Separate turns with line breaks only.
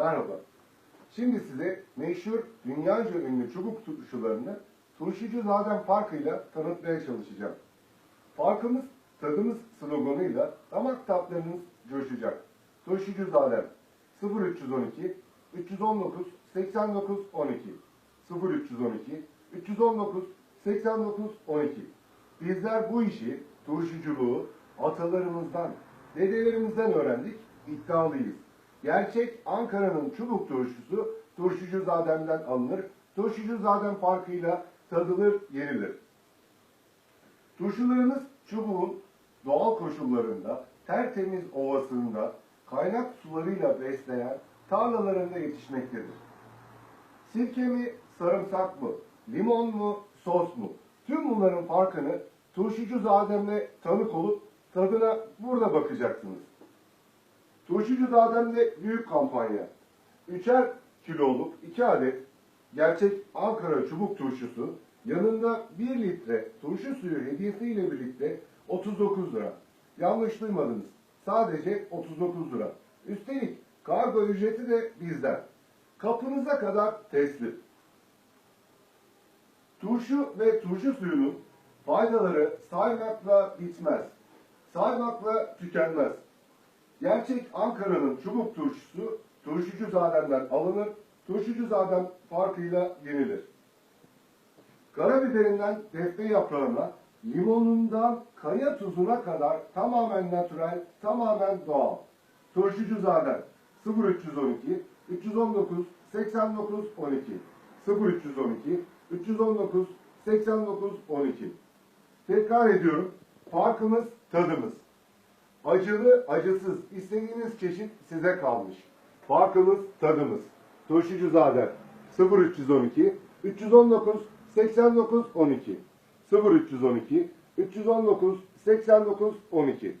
Merhaba. Şimdi size meşhur dünyaca ünlü çubuk turşularını turşucu zaten farkıyla tanıtmaya çalışacağım. Farkımız tadımız sloganıyla damak tatlarınız coşacak. Turşucu Zadem 0312 319 89 12 0312 319 89 12 Bizler bu işi, turşuculuğu atalarımızdan, dedelerimizden öğrendik, iddialıyız. Gerçek Ankara'nın çubuk turşusu turşucu zademden alınır. Turşucu zadem farkıyla tadılır, yenilir. Turşularımız çubuğun doğal koşullarında, tertemiz ovasında, kaynak sularıyla besleyen tarlalarında yetişmektedir. Sirke mi, sarımsak mı, limon mu, sos mu? Tüm bunların farkını turşucu zademle tanık olup tadına burada bakacaksınız. Turşucu zademle büyük kampanya. Üçer kiloluk iki adet gerçek Ankara çubuk turşusu yanında 1 litre turşu suyu hediyesiyle birlikte 39 lira. Yanlış duymadınız. Sadece 39 lira. Üstelik kargo ücreti de bizden. Kapınıza kadar teslim. Turşu ve turşu suyunun faydaları saymakla bitmez. Saymakla tükenmez. Gerçek Ankara'nın çubuk turşusu turşucu zademden alınır, turşucu zadem farkıyla yenilir. Karabiberinden defne yaprağına, limonundan kaya tuzuna kadar tamamen natürel, tamamen doğal. Turşucu zadem 0312 319 89 12 0312 319 89 12 Tekrar ediyorum. Farkımız tadımız. Acılı, acısız. istediğiniz çeşit size kalmış. Farkımız tadımız. Turşucu Zader 0312 319 89 12 0312 319 89 12